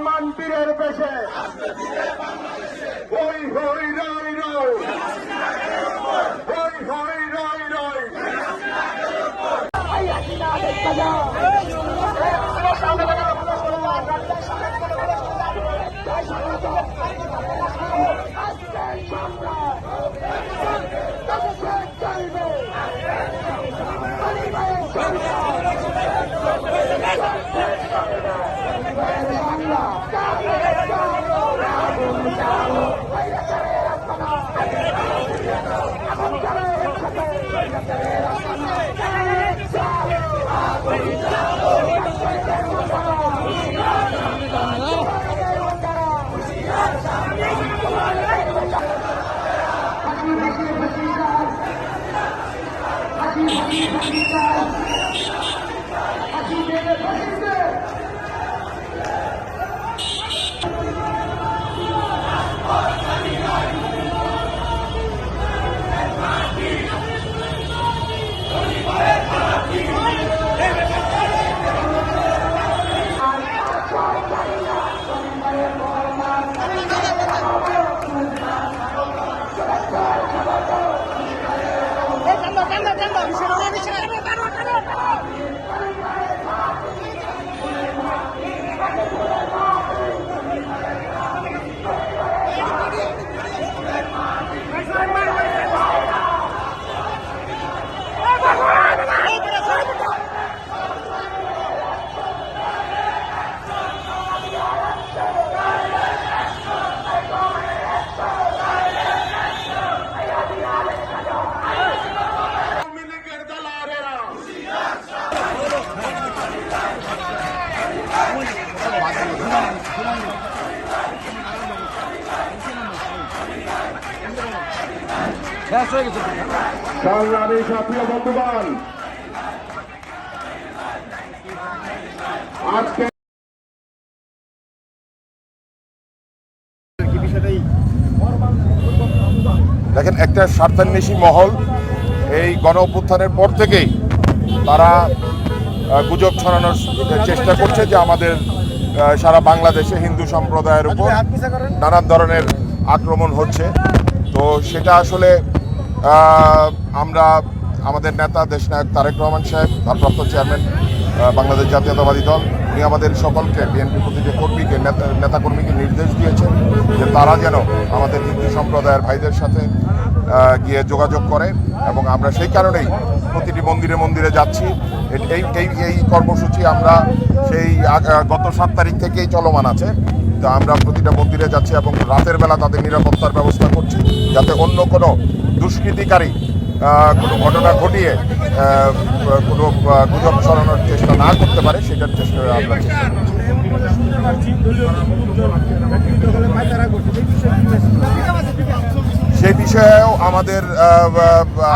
মুসলমান পীরের পেশে হই হই রই রই হই হই রই রই Şuradan içine. দেখেন একটা স্বার্থান্বেষী মহল এই গণ অভ্যুত্থানের পর থেকেই তারা গুজব ছড়ানোর চেষ্টা করছে যে আমাদের সারা বাংলাদেশে হিন্দু সম্প্রদায়ের উপর নানান ধরনের আক্রমণ হচ্ছে। তো সেটা আসলে আমরা আমাদের নেতা, দেশনায়ক তারেক রহমান সাহেব, ভারপ্রাপ্ত চেয়ারম্যান বাংলাদেশ জাতীয়তাবাদী দল উনি আমাদের সকলকে বিএনপি প্রতিটি কর্মীকে, নেতা, নেতাকর্মীকে নির্দেশ দিয়েছেন যে তারা যেন আমাদের হিন্দু সম্প্রদায়ের ভাইদের সাথে গিয়ে যোগাযোগ করে এবং আমরা সেই কারণেই প্রতিটি মন্দিরে মন্দিরে যাচ্ছি। এই এই এই কর্মসূচি আমরা সেই গত সাত তারিখ থেকেই চলমান আছে। তো আমরা প্রতিটা মন্দিরে যাচ্ছি এবং রাতের বেলা তাদের নিরাপত্তার ব্যবস্থা করছি যাতে অন্য কোনো দুষ্কৃতিকারী কোনো ঘটনা ঘটিয়ে কোনো গুজব ছড়ানোর চেষ্টা না করতে পারে, সেটার চেষ্টা আমরা। সেই বিষয়েও আমাদের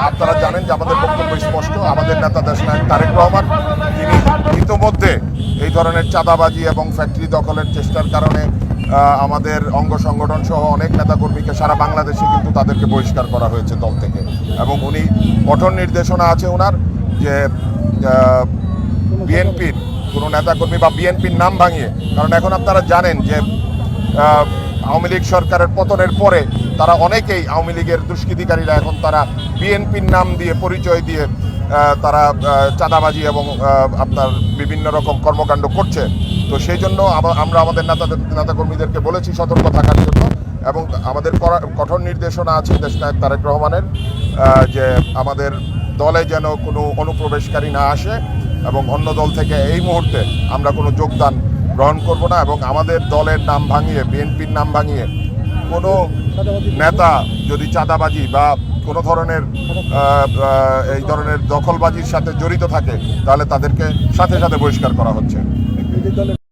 আপনারা জানেন যে আমাদের বক্তব্য স্পষ্ট আমাদের নেতা দেশনায়ক তারেক রহমান, তিনি ইতোমধ্যে এই ধরনের চাঁদাবাজি এবং ফ্যাক্টরি দখলের চেষ্টার কারণে আমাদের অঙ্গ সংগঠন সহ অনেক নেতাকর্মীকে সারা বাংলাদেশে কিন্তু তাদেরকে বহিষ্কার করা হয়েছে দল থেকে। এবং উনি কঠোর নির্দেশনা আছে ওনার যে বিএনপির কোনো নেতাকর্মী বা বিএনপির নাম ভাঙিয়ে, কারণ এখন আপনারা জানেন যে আওয়ামী লীগ সরকারের পতনের পরে তারা অনেকেই আওয়ামী লীগের দুষ্কৃতিকারীরা এখন তারা বিএনপির নাম দিয়ে পরিচয় দিয়ে তারা চাঁদাবাজি এবং আপনার বিভিন্ন রকম কর্মকাণ্ড করছে। তো সেই জন্য আমা- আমরা আমাদের নেতাদের নেতাকর্মীদেরকে বলেছি সতর্ক থাকার জন্য এবং আমাদের কঠোর নির্দেশনা আছে দেশনায়ক তারেক রহমানের যে আমাদের দলে যেন কোনো অনুপ্রবেশকারী না আসে এবং অন্য দল থেকে এই মুহূর্তে আমরা কোনো যোগদান গ্রহণ করব না এবং আমাদের দলের নাম ভাঙিয়ে, বিএনপির নাম ভাঙিয়ে কোনো নেতা যদি চাঁদাবাজি বা কোনো ধরনের এই ধরনের দখলবাজির সাথে জড়িত থাকে, তাহলে তাদেরকে সাথে সাথে বহিষ্কার করা হচ্ছে।